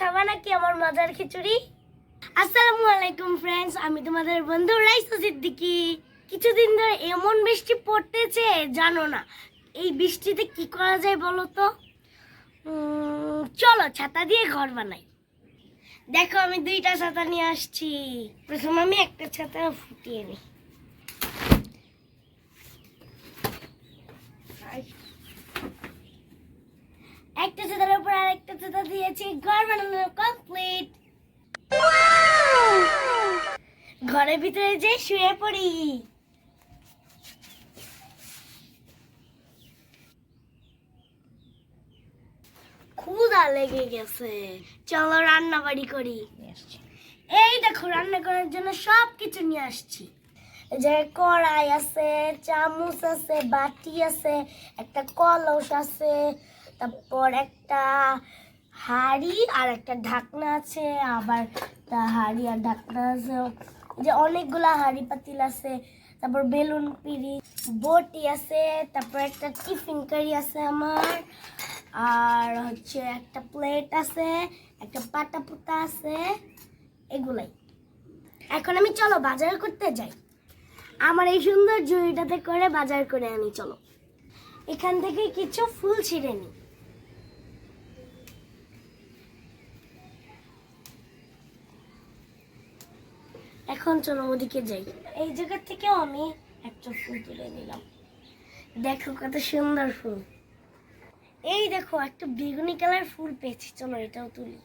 খাবা নাকি আমার মজার খিচুড়ি? আসসালামু আলাইকুম ফ্রেন্ডস আমি তোমাদের বন্ধু রাইসা সিদ্দিকি। কিছুদিন ধরে এমন বৃষ্টি পড়তেছে, জানো না। এই বৃষ্টিতে কি করা যায় বলো তো? চলো ছাতা দিয়ে ঘর বানাই। দেখো, আমি দুইটা ছাতা নিয়ে আসছি। প্রথম আমি একটা ছাতা ফুটিয়ে নিই একটা ছাতার দিয়েছি ঘর বানানো কমপ্লিট ঘরের ভিতরে যে শুয়ে পড়ি। ক্ষুধা লেগে গেছে। চলো রান্না বাড়ি করি। এই দেখো রান্না করার জন্য সব কিছু নিয়ে আসছি। যে কড়াই আছে চামচ আছে বাটি আছে একটা কলস আছে তারপর একটা হাড়ি আর একটা ঢাকনা আছে, আবার একটা হাড়ি আর ঢাকনা আছে। যে অনেকগুলা হাড়ি পাতিল আছে, তারপর বেলুন পিড়ি, বটি আছে, তারপর একটা টিফিন কারি আছে আমার, আর হচ্ছে একটা প্লেট আছে, একটা পাটা পুতা আছে, এগুলাই। এখন আমি চলো বাজার করতে যাই। আমার এই সুন্দর জুড়িটাতে করে বাজার করে আনি, চলো। এখান থেকে কিছু ফুল ছিঁড়ে নিই এখন চলো ওদিকে যাই। এই জায়গা থেকেও আমি একটা ফুল তুলে নিলাম। দেখো কত সুন্দর ফুল। এই দেখো, একটা বেগুনি কালার ফুল পেয়েছি। চলো এটাও তুলি।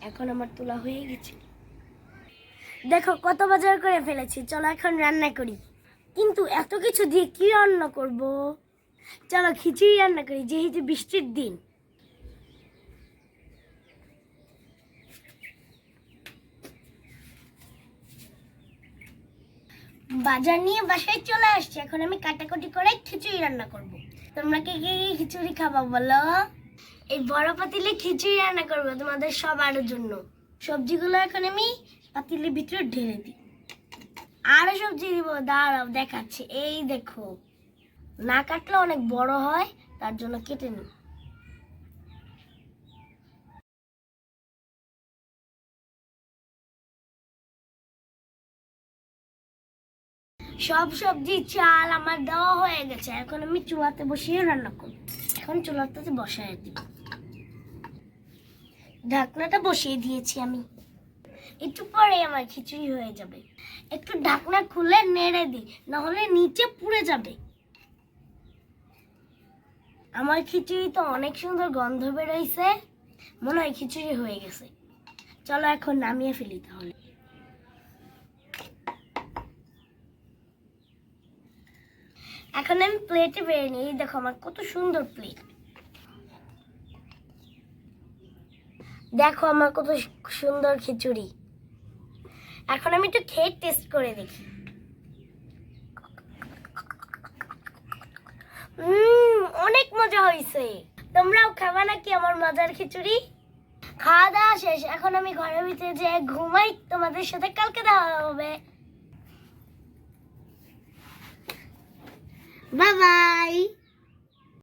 এখন আমার তোলা হয়ে গেছে। দেখো কত বাজার করে ফেলেছি। চলো এখন রান্না করি। কিন্তু এত কিছু দিয়ে কি রান্না করব? চলো খিচুড়ি রান্না করি, যেহেতু বৃষ্টির দিন। বাজার নিয়ে বাসায় চলে আসছে। এখন আমি কাটাকুটি করে খিচুড়ি রান্না করব। তোমরা কে কে খিচুড়ি খাবা বলো? এই বড় পাতিলে খিচুড়ি রান্না করব তোমাদের সবার জন্য। সবজিগুলো এখন আমি পাতিলের ভিতরে ঢেলে দিই। আরও সবজি দিব, দাঁড়াও দেখাচ্ছি। এই দেখো, না কাটলে অনেক বড় হয়, তার জন্য কেটে নিই। সব সবজি, চাল আমার দেওয়া হয়ে গেছে। এখন আমি চুলাতে বসিয়ে রান্না করব। এখন চুলাতে বসায় দিব। ঢাকনাটা বসিয়ে দিয়েছি আমি। একটু পরে আমার খিচুড়ি হয়ে যাবে। একটু ঢাকনা খুলে নেড়ে দিই, নাহলে নিচে পুড়ে যাবে। আমার খিচুড়ি তো অনেক সুন্দর গন্ধ বেরোইছে। মনে হয় খিচুড়ি হয়ে গেছে। চলো এখন নামিয়ে ফেলি তাহলে। এখন আমি প্লেটে বেড়ে নিই দেখো আমার কত সুন্দর প্লেট দেখো আমার কত সুন্দর খিচুড়ি। এখন আমি একটু খেয়ে টেস্ট করে দেখি। অনেক মজা হয়েছে তোমরাও খাবা নাকি আমার মজার খিচুড়ি? খাওয়া দাওয়া শেষ। এখন আমি ঘরের ভিতরে যে ঘুমাই, তোমাদের সাথে কালকে দেওয়া হবে। Bye-bye.